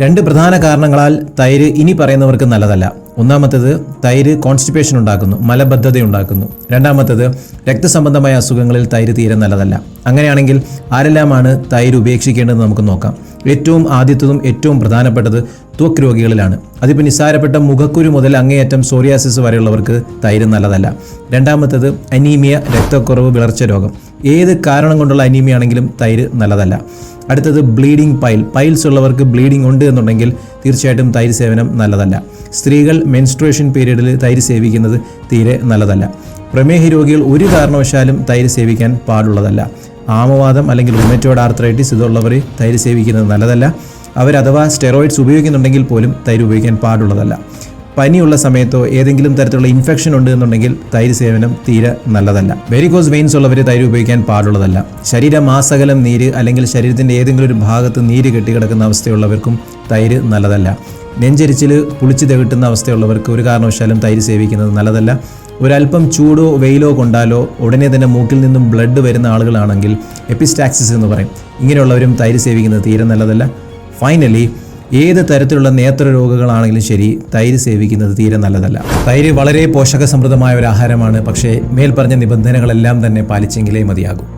രണ്ട് പ്രധാന കാരണങ്ങളാൽ തൈര് ഇനി പറയുന്നവർക്ക് നല്ലതല്ല. ഒന്നാമത്തേത് തൈര് കോൺസ്റ്റിപ്പേഷൻ ഉണ്ടാക്കുന്നു മലബദ്ധത ഉണ്ടാക്കുന്നു. രണ്ടാമത്തേത് രക്തസംബന്ധമായ അസുഖങ്ങളിൽ തൈര് തീരെ നല്ലതല്ല. അങ്ങനെയാണെങ്കിൽ ആരെല്ലാമാണ് തൈര് ഉപേക്ഷിക്കേണ്ടത് നമുക്ക് നോക്കാം. ഏറ്റവും ആദ്യത്തതും ഏറ്റവും പ്രധാനപ്പെട്ടത് ത്വക്ക് രോഗികളിലാണ്. അതിപ്പോൾ നിസ്സാരപ്പെട്ട മുഖക്കുരു മുതൽ അങ്ങേയറ്റം സോറിയാസിസ് വരെയുള്ളവർക്ക് തൈര് നല്ലതല്ല. രണ്ടാമത്തേത് അനീമിയ രക്തക്കുറവ് വിളർച്ച രോഗം. ഏത് കാരണം കൊണ്ടുള്ള അനീമിയ ആണെങ്കിലും തൈര് നല്ലതല്ല. അടുത്തത് ബ്ലീഡിംഗ് പൈൽ. പൈൽസ് ഉള്ളവർക്ക് ബ്ലീഡിംഗ് ഉണ്ട് എന്നുണ്ടെങ്കിൽ തീർച്ചയായിട്ടും തൈര് സേവനം നല്ലതല്ല. സ്ത്രീകൾ മെൻസ്ട്രേഷൻ പീരീഡിൽ തൈര് സേവിക്കുന്നത് തീരെ നല്ലതല്ല. പ്രമേഹ രോഗികൾ ഒരു കാരണവശാലും തൈര് സേവിക്കാൻ പാടുള്ളതല്ല. ആമവാദം അല്ലെങ്കിൽ റുമറ്റോഡ് ആർത്രൈറ്റിസ് ഇതുള്ളവർ തൈര് സേവിക്കുന്നത് നല്ലതല്ല. അവരഥവാ സ്റ്റെറോയിഡ്സ് ഉപയോഗിക്കുന്നുണ്ടെങ്കിൽ പോലും തൈര് ഉപയോഗിക്കാൻ പാടുള്ളതല്ല. പനിയുള്ള സമയത്തോ ഏതെങ്കിലും തരത്തിലുള്ള ഇൻഫെക്ഷൻ ഉണ്ട് എന്നുണ്ടെങ്കിൽ തൈര് സേവനം തീരെ നല്ലതല്ല. വെരിക്കോസ് വെയിൻസ് ഉള്ളവർ തൈര് ഉപയോഗിക്കാൻ പാടുള്ളതല്ല. ശരീരമാസകലം നീര് അല്ലെങ്കിൽ ശരീരത്തിന്റെ ഏതെങ്കിലും ഒരു ഭാഗത്ത് നീര് കെട്ടിക്കിടക്കുന്ന അവസ്ഥയുള്ളവർക്കും തൈര് നല്ലതല്ല. നെഞ്ചരിച്ചിൽ പുളിച്ചു തെകിട്ടുന്ന അവസ്ഥയുള്ളവർക്ക് ഒരു കാരണവശാലും തൈര് സേവിക്കുന്നത് നല്ലതല്ല. ഒരല്പം ചൂടോ വെയിലോ കൊണ്ടാലോ ഉടനെ തന്നെ മൂക്കിൽ നിന്നും ബ്ലഡ് വരുന്ന ആളുകളാണെങ്കിൽ എപ്പിസ്റ്റാക്സിസ് എന്ന് പറയും. ഇങ്ങനെയുള്ളവരും തൈര് സേവിക്കുന്നത് തീരെ നല്ലതല്ല. ഫൈനലി ഏത് തരത്തിലുള്ള നേത്ര രോഗങ്ങളാണെങ്കിലും ശരി തൈര് സേവിക്കുന്നത് തീരെ നല്ലതല്ല. തൈര് വളരെ പോഷകസമൃദ്ധമായ ഒരു ആഹാരമാണ് പക്ഷേ മേൽപ്പറഞ്ഞ നിബന്ധനകളെല്ലാം തന്നെ പാലിച്ചെങ്കിലേ മതിയാകും.